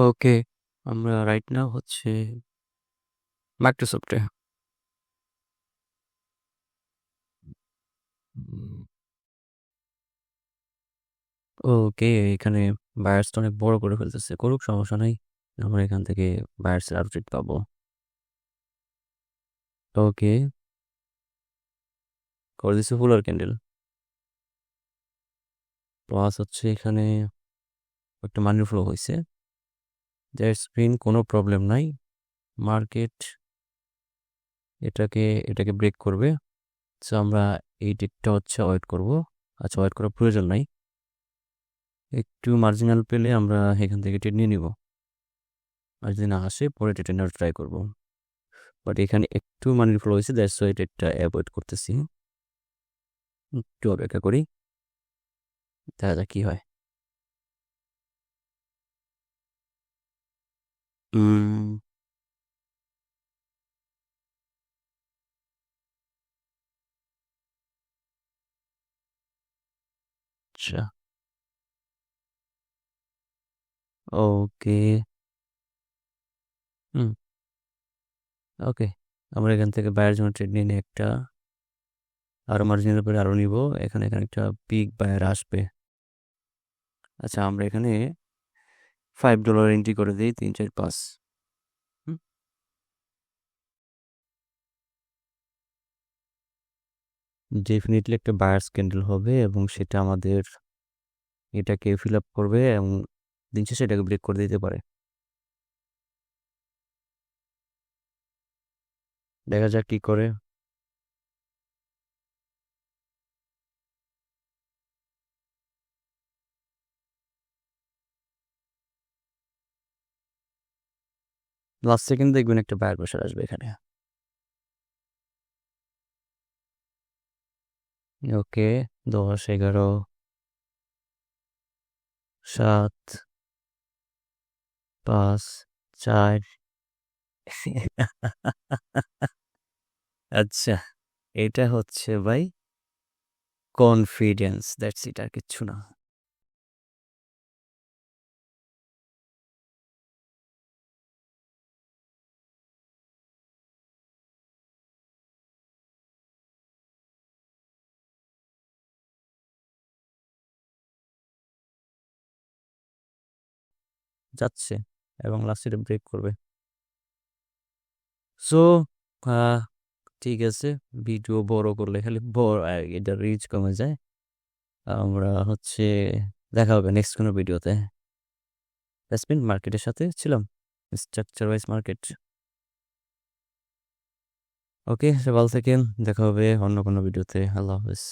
ওকে। আমরা right now হচ্ছে মাইক্রোসফটে। ওকে, এখানে বায়ার্সটা অনেক বড় করে ফেলতেছে। করুক সমস্যা নাই। আমরা এখান থেকে বায়ার্সের ট্রিট পাবো। ওকে। করে দিছি ফুলার ক্যান্ডেল। প্লাস হচ্ছে এখানে একটা মানি ফ্লো হইছে। দ্যাটস মিন কোনো প্রবলেম নাই। মার্কেট এটাকে এটাকে ব্রেক করবে। সো আমরা এই টিকটা হচ্ছে ওয়েট করব। আচ্ছা ওয়েট করার প্রয়োজন নাই। একটু মার্জিনাল পেলে আমরা এখান থেকে ট্রেড নিয়ে নিব। আর যদি না আসে, পরে ট্রেড নেওয়ার ট্রাই করব। বাট এখানে একটু মানি ফ্লো হয়েছে দ্যাটস ওয়াই ট্রেডটা অ্যাভয়েড করতেছি। একটু অপেক্ষা করি। দেখা যাক কি হয়। উম আচ্ছা। ওকে। হুম। ওকে। আমরা এখান থেকে বায়ার জন্য ট্রেড নিয়ে নিই একটা। আরও মার্জিনের উপরে আরও নিব। এখানে এখানে একটা পিক বায়ার আসবে। আচ্ছা আমরা এখানে ফাইভ ডলার এন্ট্রি করে দিই, তিন, চার, পাঁচ। ডেফিনেটলি একটা বায়ার্স ক্যান্ডেল হবে এবং সেটা আমাদের এটাকে ফিল আপ করবে এবং দিন শেষে এটাকে ব্রেক করে দিতে পারে। দেখা যাক কি করে। লাস্ট সেকেন্ড দেখবেন একটা বায়ার বসে আসবে এখানে। ওকে দশ, এগারো, সাত, পাঁচ, চার। আচ্ছা এটা হচ্ছে ভাই কনফিডেন্স দ্যাটস ইট আর কিচ্ছু না। যাচ্ছে এবং লাস্টে ব্রেক করবে। সো ঠিক আছে ভিডিও বড় করলে খালি বড় এটা রিচ কমে যায়। আমরা হচ্ছে, দেখা হবে নেক্সট কোনো ভিডিওতে ব্যাসমিন মার্কেটের সাথে ছিলাম স্ট্রাকচার ওয়াইজ মার্কেট ওকে সে ভালো থাকেন, দেখা হবে অন্য কোনো ভিডিওতে আল্লাহ হাফেজ।